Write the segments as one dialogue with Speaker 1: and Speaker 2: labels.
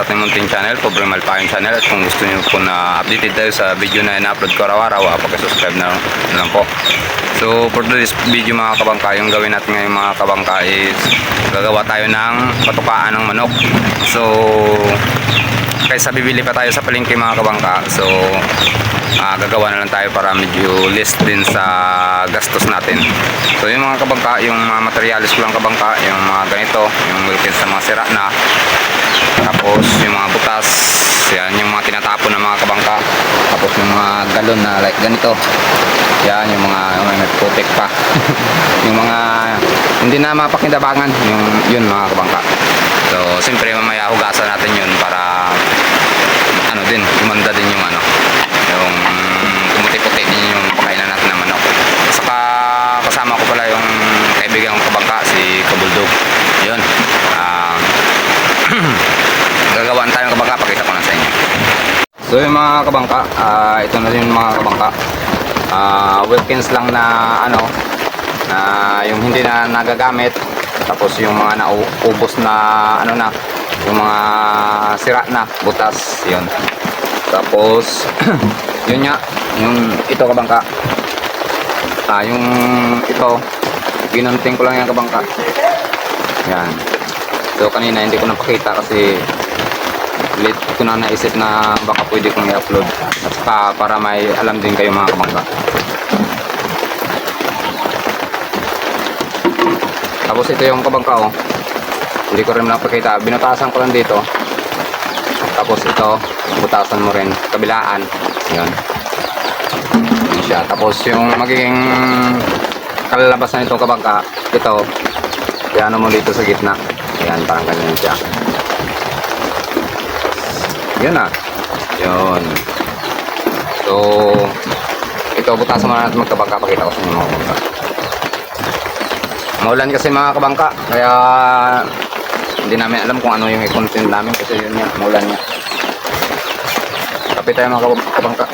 Speaker 1: sa ating munting channel, Pobre Malpaking channel. At kung gusto niyo po na updated tayo sa video na ina-upload ko araw-araw, ah, pakisubscribe na, na lang po. So for this video mga kabangka, yung gawin natin ngayon mga kabangka is gagawa tayo ng patukaan ng manok. So kaysa bibili pa tayo sa palengke mga kabangka. So ah, gagawa na lang tayo para medyo less din sa gastos natin. So yung mga kabangka, yung mga materialis ko lang kabangka, yung mga ganito, yung wilkins sa mga sira na, tapos yung mga butas, yan yung mga tinatapon ng mga kabangka, tapos yung mga galon na like ganito, yan yung mga yung may putik pa, yung mga hindi na mapakindabangan, yung yun mga kabangka. So siyempre mamaya hugasan natin yun para ano din, gumanda din yung ano, yung pumuti-puti din yung pakainan natin ng manok. Saka kasama ko pala yung kaibigan kong kabangka, si Kabuldog. Yun. Ah, gagawaan tayo ng kabangka, pakita ko na sa inyo. So yung mga kabangka, ah, ito na din yung mga kabangka. Ah, Wilkins lang na ano, na yung hindi na nagagamit. Tapos yung mga naubos na ano na, yung mga sira na, butas, yun. Tapos, yun nga, yung ito kabangka. Ah, yung ito, ginunting ko lang yung kabangka. Yan. So kanina hindi ko napakita kasi late ko na naisip na baka pwede kong i-upload. At saka para may alam din kayo mga kabangka. Tapos ito yung kabangka oh. Hindi ko rin napakita. Binutasan ko lang dito. Tapos ito, butasan mo rin. Kabilaan. Yan. Yan siya. Tapos yung magiging kalalabasan nitong kabangka, ito, piano mo dito sa gitna. Ayan, parang ganyan siya. Yun na. Yun. So, ito, butasan mo na natin magkabangka. Pakita ko sa inyo mga kabangka. Maulan kasi mga kabangka, kaya hindi namin alam kung ano yung i-content namin kasi yun nga, maulan nga. Kapit tayo mga kab- kabangka.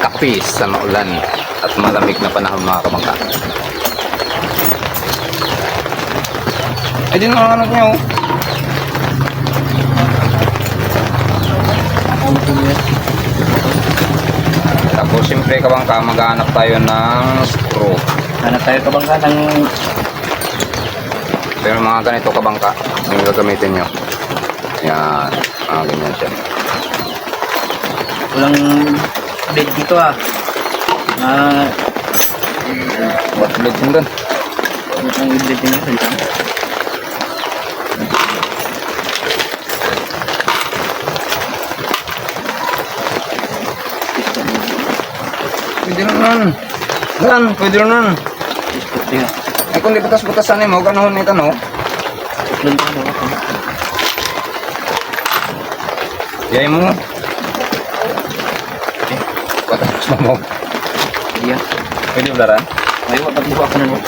Speaker 1: Kapis sa maulan at malamig na panahon mga kabangka. Ay, din mga anak niyo. oh. Siyempre kabangka, maghanap tayo ng screw.
Speaker 2: Hanap tayo kabangka ng
Speaker 1: Pero mga ganito kabangka, yung gagamitin nyo. Yan, mga ganyan siya.
Speaker 2: walang blade dito ah. Ah,
Speaker 1: What blade mo doon?
Speaker 2: walang blade din yun.
Speaker 1: Nun. Yan, pwede lang nun. Ay kung di butas-butasan mo, ganoon nito no? Yay mo. Eh, batas mo mo.
Speaker 2: Ah.
Speaker 1: Pwede?
Speaker 2: May wag pag ako na no.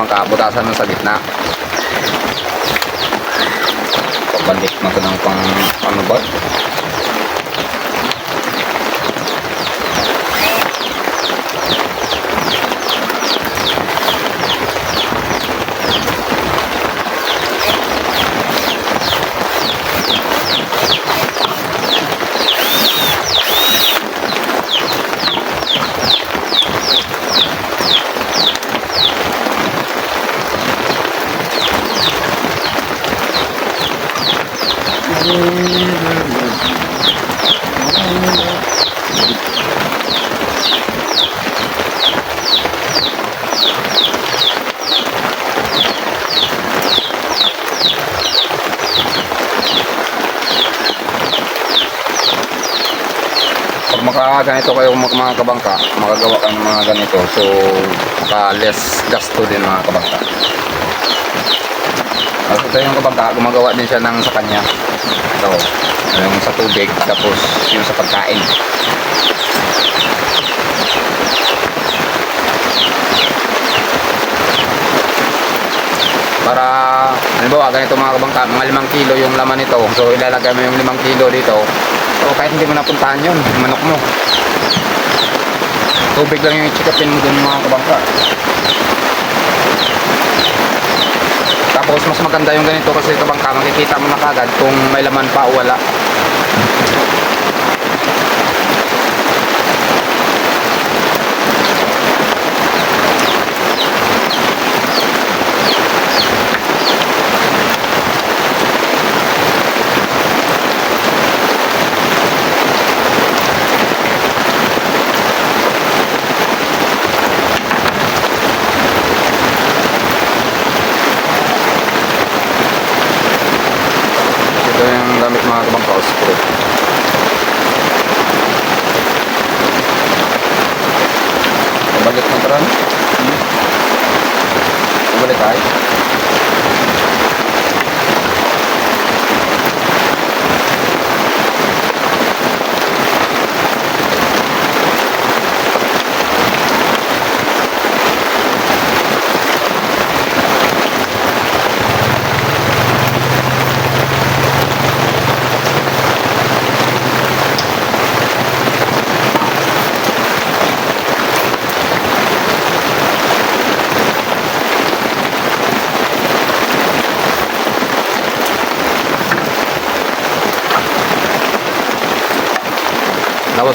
Speaker 1: Kabangka, butasan mo sa gitna. Pabalik mo ito ng pang, ano ba? Pag makaganito kayo mga, kabangka, makagawa kayo ng mga ganito. So, maka less gasto din mga kabangka. Tapos ito yung kabangka, gumagawa din siya ng sa kanya. Ito, yung sa tubig, tapos yung sa pagkain. Para, halimbawa, ganito mga kabangka, mga limang kilo yung laman nito. So, ilalagay mo yung limang kilo dito. So, kahit hindi mo napuntahan yun, manok mo. Tubig lang yung i-check-upin mo dun mga kabangka. Tapos, mas maganda yung ganito kasi kabangka, makikita mo na kagad kung may laman pa o wala. Ito yung gamit mga kabangka, screw. Balik mo tara. Balik tayo.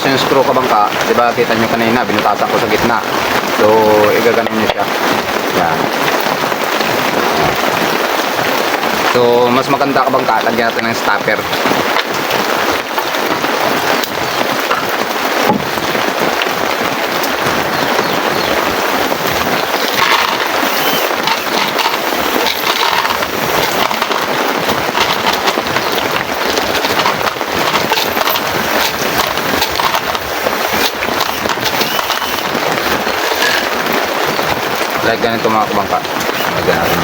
Speaker 1: Tapos yung screw kabangka, di ba kita nyo kanina, binutasan ko sa gitna. So, igaganon nyo siya. Yan. So, mas maganda kabangka, lagyan natin ng stopper. Ganito mga kabangka. Lagyan natin.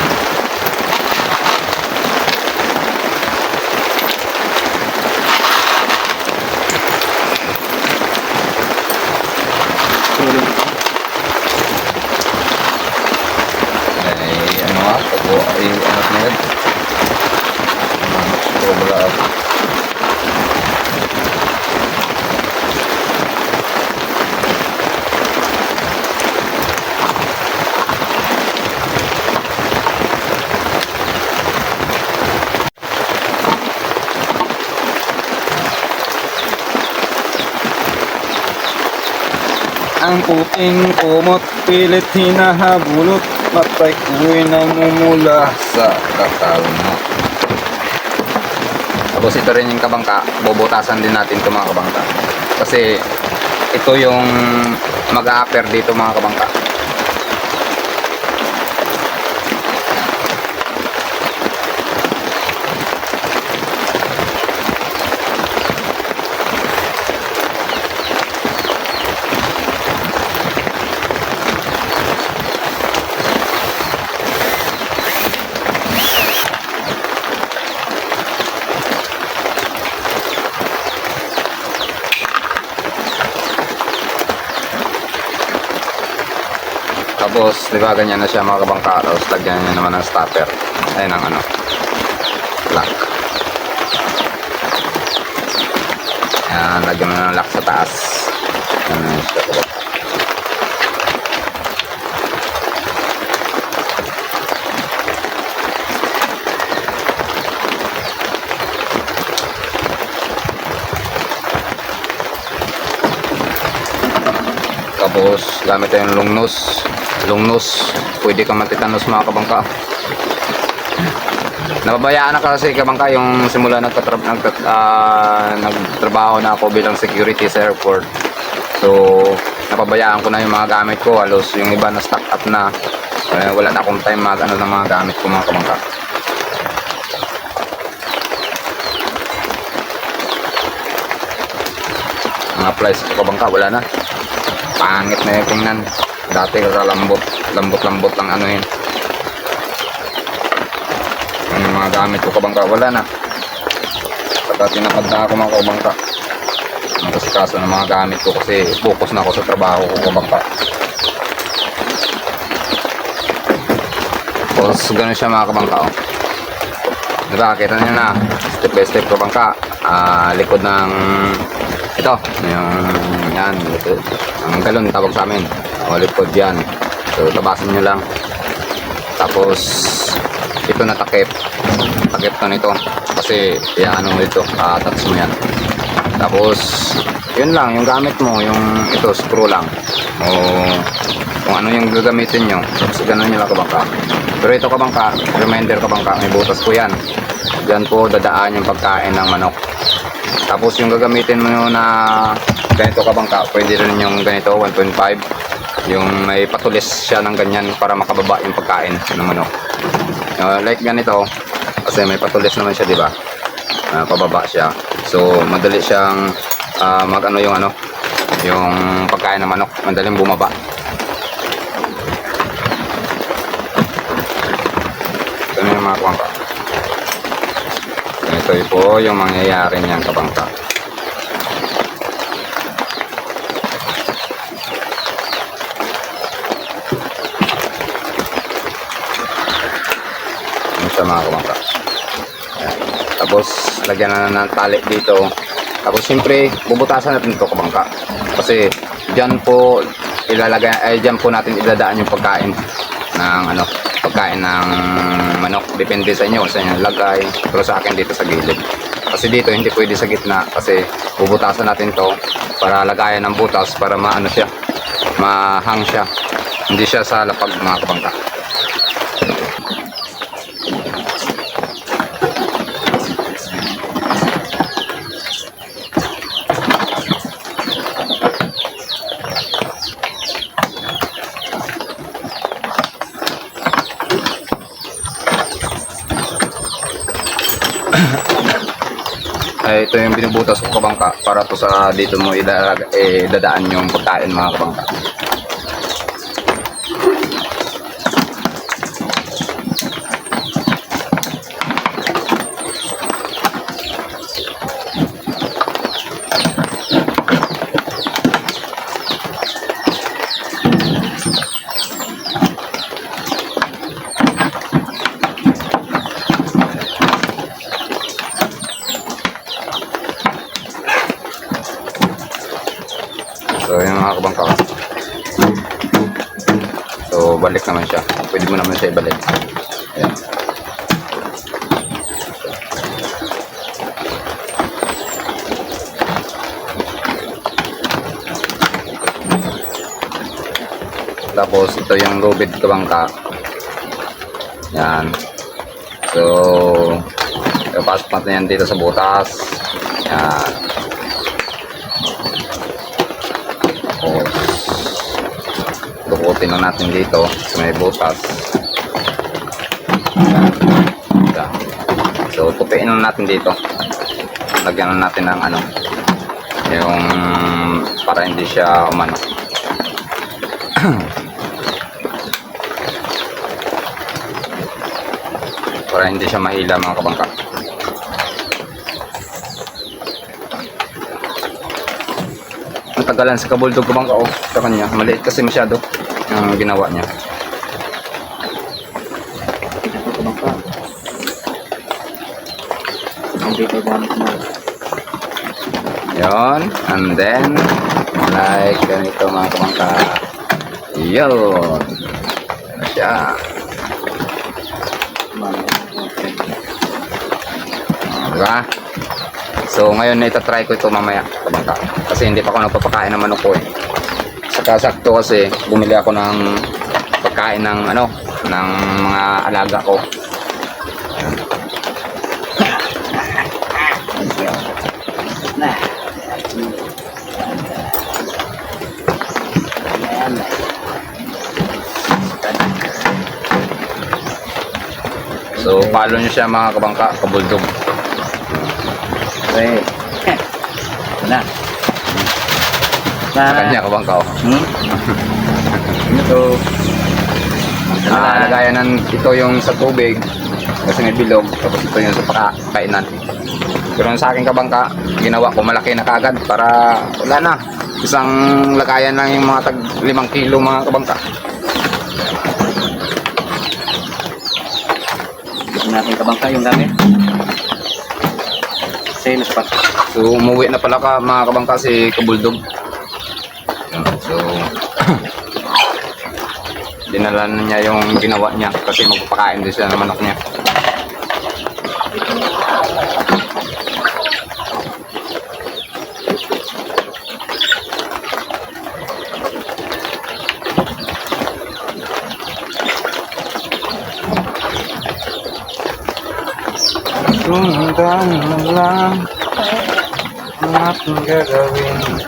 Speaker 1: Ay, ano nga, pagko, ay, anak na yun. Sobra ako.
Speaker 3: Puting kumot, pilit hinahabulot Matay ko'y namumula
Speaker 1: sa kakao mo. Tapos ito rin yung kabangka, bubutasan din natin ito mga kabangka. Kasi ito yung mag-a-upper dito mga kabangka. Tapos, di ba, ganyan na siya mga kabangka. Tapos, lagyan niya naman ng stopper. Ayun ang ano. Lock. Yan, lagyan mo ng lock sa taas. Yan na siya kabangka. Tapos, gamit tayong long nose. Long nose. Pwede kang matitanos mga kabangka. Nababayaan na kasi kabangka yung simula nagtatrab nagtat, ah, nagtrabaho na ako bilang security sa airport. So, napabayaan ko na yung mga gamit ko. Halos yung iba na stock up na. Eh, wala na akong time mag ano ng mga gamit ko mga kabangka. Mga flies ko kabangka, wala na pangit na yung tingnan dati kakalambot lambot lambot lang ano yun yung mga gamit ko kabangka wala na pagka tinapad na ako mga kabangka magkasikaso ng mga gamit ko kasi focus na ako sa trabaho ko kabangka Tapos ganun siya mga kabangka. Oh. Diba, kita nyo na. Step by step kabangka. Ah, likod ng ito. Yung yan. Likod. Ang galon tawag sa amin. O likod yan. So tabasan nyo lang. Tapos ito na takip. Takip to nito. Kasi ano mo ito. Touch mo yan. Tapos yun lang. Yung gamit mo. Yung ito screw lang. O kung ano yung gagamitin nyo. Tapos ganun nyo lang kabangka. Pero ito kabangka, reminder kabangka, may butas po yan. Diyan po dadaan yung pagkain ng manok. Tapos yung gagamitin mo na ganito kabangka, pwede rin yung ganito, 1.5. Yung may patulis siya ng ganyan para makababa yung pagkain ng manok. Uh, like ganito, kasi may patulis naman siya, di ba? Ah, pababa siya. So, madali siyang ah, mag ano yung ano, yung pagkain ng manok, madaling bumaba. Ito na yung mga kabangka. Ito po yung mangyayari niyan kabangka. Siya mga kabangka. Ayan. Tapos lagyan na ng tali dito. Tapos siyempre bubutasan natin ito kabangka. Kasi diyan po ilalagay ay diyan po natin idadaan yung pagkain ng ano pagkain ng manok depende sa inyo sa inyo lagay pero sa akin dito sa gilid kasi dito hindi pwede sa gitna kasi bubutasan natin to para lagayan ng butas para maano siya mahang siya hindi siya sa lapag mga kabangka ito yung binubutas ko kabangka para to sa dito mo idalag, eh, yung pagkain mga kabangka So, yung mga kabangka. So, balik naman siya. Pwede mo naman siya ibalik. Ayan. Tapos, ito yung lubid kabangka. Yan. So, ipasok natin yan dito sa butas. Yan. Tapos, dukutin lang natin dito sa may butas. Yan. So, tupiin lang natin dito. Lagyan lang natin ng ano, yung para hindi siya umano. para hindi siya mahila mga kabangka. Natagalan sa kabuldog ko bang kao sa kanya. Maliit kasi masyado ang ginawa niya.
Speaker 2: Ito kabangka. Ko gamit mo.
Speaker 1: Yon. And then, like ganito mga kamangka. Yun. Ano siya. Diba? So, ngayon na itatry ko ito mamaya, kabangka. Kasi hindi pa ako nagpapakain ng manok ko eh. Saka sakto kasi bumili ako ng pagkain ng ano, ng mga alaga ko. So, follow nyo siya mga kabangka, kabuldog.
Speaker 2: Okay. Na.
Speaker 1: Sa kanya, kabangka. oh.
Speaker 2: Hmm?
Speaker 1: Ito, ah, lagayan ng ito yung sa tubig kasi may bilog tapos ito yung sa paka- kainan. Pero sa akin kabangka, ginawa ko malaki na kagad para wala na. Isang lagayan lang yung mga tag limang kilo mga kabangka.
Speaker 2: Natin kabangka yung gamit. Sales pa.
Speaker 1: So, umuwi na pala ka mga kabangka si Kabuldog. So, dinala na niya yung ginawa niya kasi magpapakain din siya ng manok niya.
Speaker 3: Sundan mo lang ang ating gagawin.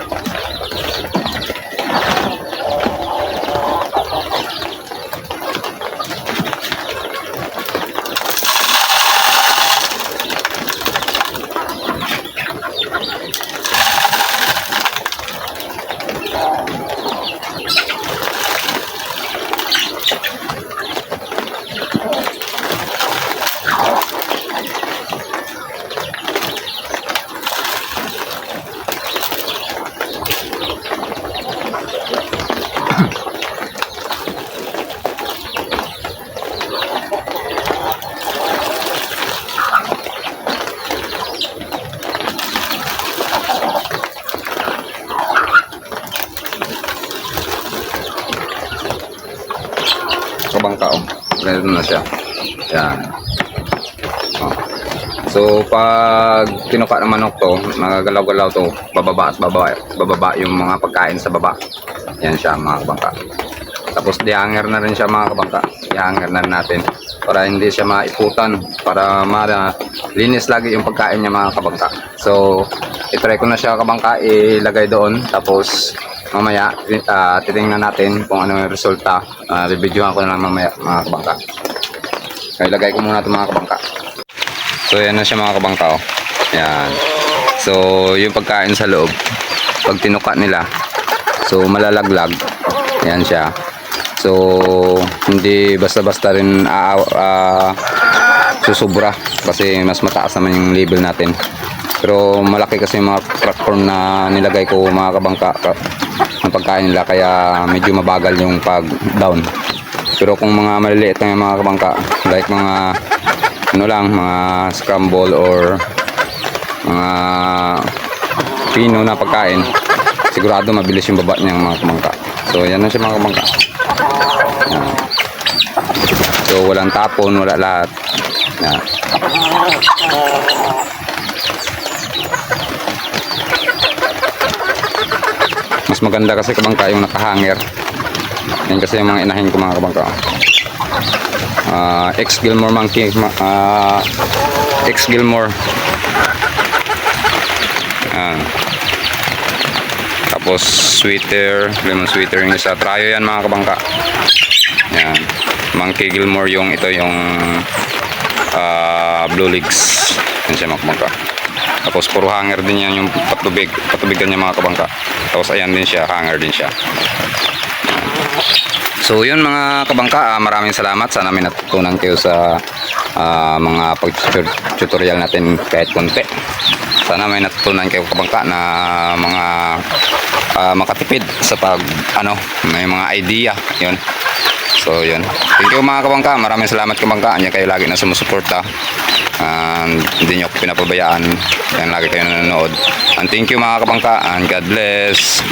Speaker 1: kabangka oh. Ganito na siya. Yan. Oh. So, pag kinuka ng manok to, nagagalaw-galaw to, bababa at bababa, bababa yung mga pagkain sa baba. Yan siya mga kabangka. Tapos dihanger na rin siya mga kabangka. Dihanger na natin para hindi siya maiputan para linis lagi yung pagkain niya mga kabangka. So, itry ko na siya kabangka ilagay doon tapos mamaya uh, titingnan natin kung ano yung resulta. Uh, reviewhan ko na lang mamaya mga kabangka. So, ilagay ko muna ito mga kabangka. So, yan na siya mga kabangka. Oh. Yan. So, yung pagkain sa loob, pag tinuka nila, so malalaglag. Yan siya. So, hindi basta-basta rin aaw, ah, susubra kasi mas mataas naman yung level natin. Pero malaki kasi yung mga crack form na nilagay ko mga kabangka ka- ng pagkain nila kaya medyo mabagal yung pag down. Pero kung mga maliliit yung mga kabangka, like mga ano lang, mga scramble or mga pino na pagkain, sigurado mabilis yung baba niyang mga kabangka. So yan na siya mga kabangka. Yan. So walang tapon, wala lahat. Yan. Mas maganda kasi kabangka yung nakahanger. Yan kasi yung mga inahin ko mga kabangka. Ah, ex Gilmore Monkey, ah, ex Gilmore. Yan. Tapos sweater, lemon sweater yung isa. Trayo yan mga kabangka. Yan. Monkey Gilmore yung ito yung ah, Blue Legs. Yan siya mga kabangka. Tapos puro hanger din yan yung patubig. Patubigan niya mga kabangka. Tapos ayan din siya, hanger din siya. So yun mga kabangka, ah, maraming salamat. Sana may natutunan kayo sa ah, mga pag-tutorial natin kahit konti. Sana may natutunan kayo kabangka na mga ah, makatipid sa pag ano, may mga idea. Yun. So yun. Thank you mga kabangka. Maraming salamat kabangka. Andiyan kayo lagi na sumusuporta. And hindi nyo pinapabayaan. Yan lagi kayo nanonood. And thank you mga kabangka. And God bless.